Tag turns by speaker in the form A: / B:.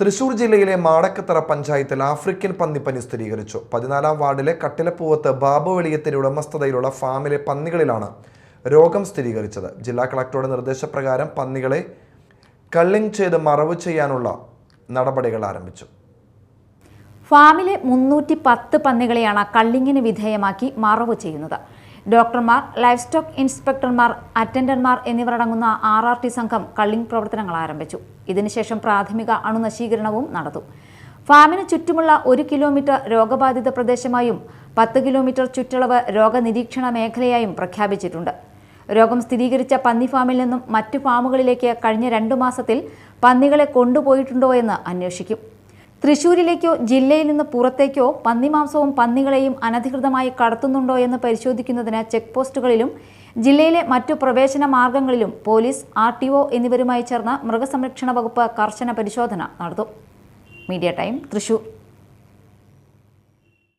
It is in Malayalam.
A: തൃശൂർ ജില്ലയിലെ മാടക്കത്തറ പഞ്ചായത്തിൽ ആഫ്രിക്കൻ പന്നിപ്പനി സ്ഥിരീകരിച്ചു. പതിനാലാം വാർഡിലെ കട്ടിലപ്പൂവത്ത് ബാബു വെളിയത്തിന്റെ ഉടമസ്ഥതയിലുള്ള ഫാമിലെ പന്നികളിലാണ് രോഗം സ്ഥിരീകരിച്ചത്. ജില്ലാ കളക്ടറുടെ നിർദ്ദേശപ്രകാരം പന്നികളെ കള്ളിങ് ചെയ്ത് മറവ് ചെയ്യാനുള്ള നടപടികൾ ആരംഭിച്ചു.
B: ഫാമിലെ മുന്നൂറ്റി പത്ത് പന്നികളെയാണ് കള്ളിങ്ങിന് വിധേയമാക്കി മറവ് ചെയ്യുന്നത്. ഡോക്ടർമാർ ലൈഫ് സ്റ്റോക്ക് ഇൻസ്പെക്ടർമാർ അറ്റൻഡന്റ്മാർ എന്നിവരടങ്ങുന്ന ആർ ആർ ടി സംഘം കള്ളിംഗ് പ്രവർത്തനങ്ങൾ ആരംഭിച്ചു. ഇതിനുശേഷം പ്രാഥമിക അണുനശീകരണവും നടത്തും ഫാമിന് ചുറ്റുമുള്ള ഒരു കിലോമീറ്റർ രോഗബാധിത പ്രദേശമായും പത്ത് കിലോമീറ്റർ ചുറ്റളവ് രോഗനിരീക്ഷണ മേഖലയായും പ്രഖ്യാപിച്ചിട്ടുണ്ട്. രോഗം സ്ഥിരീകരിച്ച പന്നി ഫാമിൽ നിന്നും മറ്റു ഫാമുകളിലേക്ക് കഴിഞ്ഞ രണ്ടു മാസത്തിൽ പന്നികളെ കൊണ്ടുപോയിട്ടുണ്ടോ എന്ന് അന്വേഷിക്കും. തൃശൂരിലേക്കോ ജില്ലയിൽ നിന്ന് പുറത്തേക്കോ പന്നിമാംസവും പന്നികളെയും അനധികൃതമായി കടത്തുന്നുണ്ടോ എന്ന് പരിശോധിക്കുന്നതിന് ചെക്ക് പോസ്റ്റുകളിലും ജില്ലയിലെ മറ്റു പ്രവേശന മാർഗങ്ങളിലും പോലീസ് ആർ ടി ഒ എന്നിവരുമായി ചേർന്ന് മൃഗസംരക്ഷണ വകുപ്പ് കർശന പരിശോധന നടത്തും. Media time Thrissur.